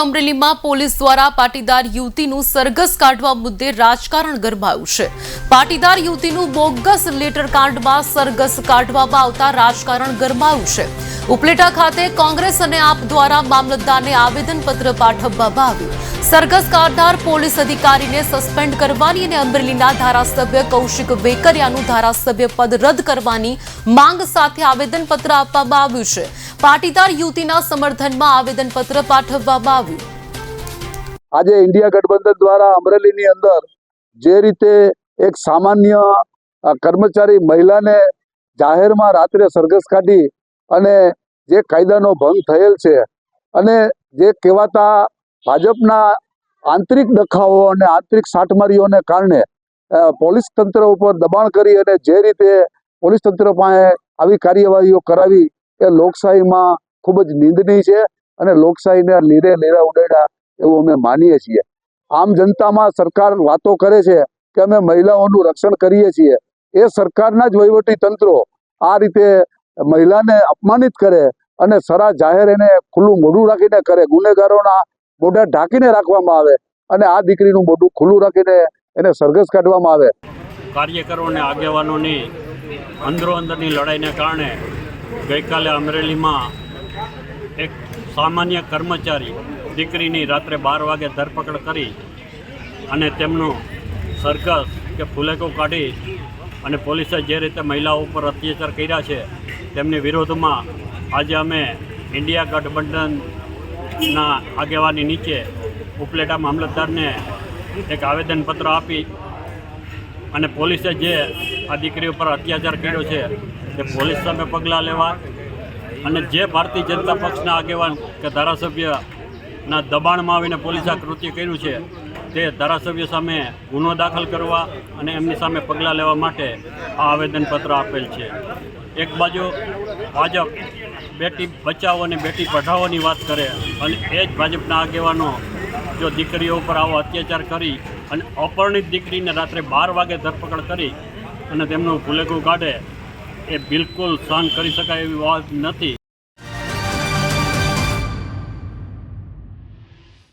અમરેલીમાં પોલીસ દ્વારા પાટીદાર યુવતીનું સરઘસ કાઢવા મુદ્દે રાજકારણ ગરમાયું છે. પાટીદાર યુવતીનું બોગસ લેટર કાંડમાં સરઘસ કાઢવામાં આવતા રાજકારણ ગરમાયું છે. ઉપલેટા ખાતે કોંગ્રેસ અને આપ દ્વારા મામલતદારને આવેદનપત્ર પાઠવવામાં આવ્યું. સરઘસ કારદાર પોલીસ અધિકારીને સસ્પેન્ડ કરવાની અને અમરેલીના ધારાસભ્ય કૌશિક વેકરિયાનું ધારાસભ્ય પદ રદ કરવાની માંગ સાથે આવેદનપત્ર આપવામાં આવ્યું છે. પાટીદાર યુવતીના સમર્થનમાં આવેદનપત્ર પાઠવવામાં આવ્યું. આજે ઇન્ડિયા ગઠબંધન દ્વારા અમરેલીની અંદર જે રીતે એક સામાન્ય કર્મચારી મહિલાને જાહેરમાં રાત્રે સરઘસ કાઢી અને જે કાયદાનો ભંગ થયેલ છે અને જે કહેવાતા ભાજપના આંતરિક દખાવો અને આંતરિક સાટમારીઓને કારણે પોલીસ તંત્ર ઉપર દબાણ કરી અને જે રીતે પોલીસ તંત્ર પાસે આવી કાર્યવાહીઓ કરાવી, એ લોકશાહીમાં ખૂબ જ નિંદનીય છે અને લોકશાહીને લીરે લીરા ઉડાડ્યા એવું અમે માનીએ છીએ. આમ જનતામાં સરકાર વાતો કરે છે કે અમે મહિલાઓનું રક્ષણ કરીએ છીએ. એ સરકારના જ વહીવટી તંત્રો આ રીતે મહિલાને અપમાનિત કરે અને સરા જાહેર એને ખુલ્લું મોઢું રાખીને કરે. ગુનેગારોના મોઢા ઢાંકીને રાખવામાં આવે અને આ દીકરીનું મોઢું ખુલ્લું રાખીને એને સરઘસ કાઢવામાં આવે. કાર્યકરો અને આગેવાનોની અંદરો અંદરની લડાઈને કારણે ગઈકાલે અમરેલીમાં એક સામાન્ય કર્મચારી દીકરીની રાત્રે બાર વાગે ધરપકડ કરી અને તેમનું સરઘસ કે ફુલેકો કાઢી અને પોલીસે જે રીતે મહિલાઓ ઉપર અત્યાચાર કર્યા છે, તેમની વિરોધમાં આજે અમે ઇન્ડિયા ગઠબંધનના આગેવાની નીચે ઉપલેટા મામલતદારને એક આવેદનપત્ર આપી અને પોલીસે જે આ દીકરી ઉપર અત્યાચાર કર્યો છે, તે પોલીસ સામે પગલાં લેવા અને જે ભારતીય જનતા પક્ષના આગેવાન કે ધારાસભ્યના દબાણમાં આવીને પોલીસે આ કૃત્ય કર્યું છે, તે ધારાસભ્ય સામે ગુનો દાખલ કરવા અને એમની સામે પગલાં લેવા માટે આ આવેદનપત્ર આપેલ છે. એક બાજુ ભાજપ બેટી બચાવો અને બેટી પઢાવવાની વાત કરે અને એ જ ભાજપના આગેવાનો જો દીકરીઓ ઉપર આવો અત્યાચાર કરી અને અપરણિત દીકરીને રાત્રે બાર વાગે ધરપકડ કરી અને તેમનું ભૂલેકું કાઢે, એ બિલકુલ સહન કરી શકાય એવી વાત નથી.